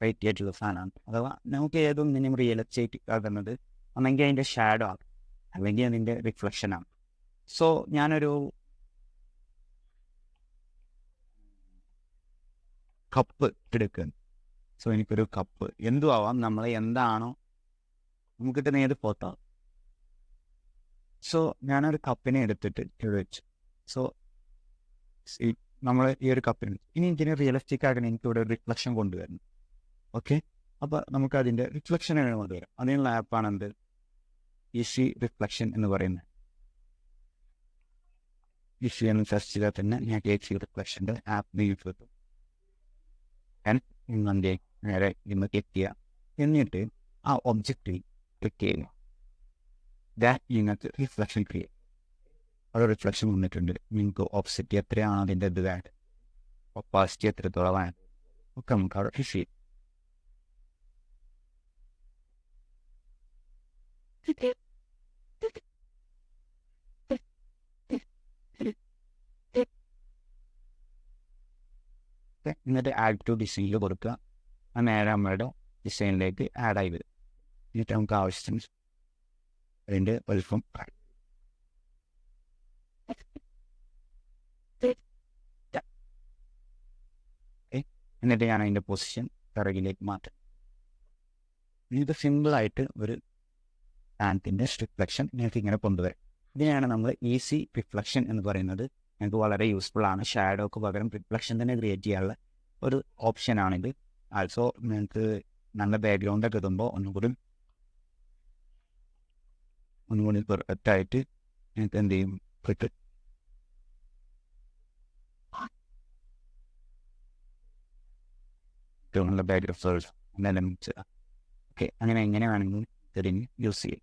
Variety ആയിട്ടുള്ള സാധനമാണ്. അഥവാ നമുക്ക് ഏതൊന്നിനും എസ്റ്റേറ്റ് ആകുന്നത് ഒന്നെങ്കിൽ അതിന്റെ ഷാഡോ ആണ്. അല്ലെങ്കിൽ അതിന്റെ റിഫ്ലക്ഷൻ ആണ്. സോ ഞാനൊരു കപ്പ് എടുക്കുന്നു സോ എനിക്കൊരു കപ്പ് എന്തും ആവാം നമ്മൾ എന്താണോ നമുക്ക് കിട്ടുന്ന ഏത് പോത്താവും സോ ഞാനൊരു കപ്പിനെ എടുത്തിട്ട് ഇവിടെ വെച്ചു. സോ നമ്മൾ ഈ ഒരു കപ്പിന് ഇനി ഇതിന് റിയലിസ്റ്റിക് ആകണം എനിക്ക് ഇവിടെ ഒരു റിഫ്ലക്ഷൻ കൊണ്ടുവരണം. ഓക്കെ? അപ്പോൾ നമുക്ക് അതിന്റെ റിഫ്ലക്ഷൻ കൊണ്ടുവരാം അതിനുള്ള ആപ്പാണ് എന്ത് ഇസി റിഫ്ലക്ഷൻ എന്ന് പറയുന്നത്. ഇസി എന്ന് സെർച്ച് ചെയ്താൽ തന്നെ ഞാൻ കേസി റിഫ്ലക്ഷന്റെ ആപ്പ് യൂസ് കിട്ടും ഇന്നെ നേരെ ഇന്ന് എത്തിയ എന്നിട്ട് ആ ഒബ്ജക്റ്റിൽ ക്ലിക്ക് ചെയ്യുക. ദാറ്റ് നിങ്ങൾക്ക് റിഫ്ലക്ഷൻ ക്രിയേറ്റ് അവിടെ റിഫ്ലക്ഷൻ വന്നിട്ടുണ്ട്. നിങ്ങൾക്ക് ഓപ്പോസിറ്റ് എത്രയാണ് അതിന്റെ ഇത് വേണ്ടത്? ഒപ്പാസിറ്റി എത്രത്തോളം വേണ്ടത്? ഒക്കെ നമുക്ക് അവിടെ ഫിഷ് ചെയ്യും. ഓക്കെ എന്നിട്ട് ആഡ് ടു ഡിസൈനിൽ കൊടുക്കുക. ആ നേരെ അമ്മയുടെ ഡിസൈനിലേക്ക് ആഡായി വരും. എന്നിട്ട് നമുക്ക് ആവശ്യത്തിന് അതിന്റെ വലുപ്പം എന്നിട്ട് ഞാൻ അതിന്റെ പൊസിഷൻ പിറകിലേക്ക് മാറ്റും. ഇത് സിമ്പിളായിട്ട് ഒരു സാധനത്തിന്റെ റിഫ്ലക്ഷൻ നിങ്ങൾക്ക് ഇങ്ങനെ കൊണ്ടുവരാം. ഇതിനെയാണ് നമ്മൾ ഈസി റിഫ്ലക്ഷൻ എന്ന് പറയുന്നത്. നിങ്ങൾക്ക് വളരെ യൂസ്ഫുൾ ആണ്. ഷാഡോക്ക് പകരം റിഫ്ലക്ഷൻ തന്നെ ക്രിയേറ്റ് ചെയ്യാനുള്ള ഒരു ഓപ്ഷനാണിത് ആൾസോ നിങ്ങൾക്ക് നല്ല ബാക്ക്ഗ്രൗണ്ടൊക്കെ ഇടുമ്പോൾ ഒന്നുകൂടി ഒന്നുകൂടി പെർഫെക്റ്റായിട്ട് നിങ്ങൾക്ക് എന്ത് ചെയ്യും? കിട്ടും നല്ല ബാക്ക്ഗ്രൗണ്ട് നല്ല ഓക്കെ അങ്ങനെ എങ്ങനെ വേണമെങ്കിലും ഇതിന് യൂസ് ചെയ്യും.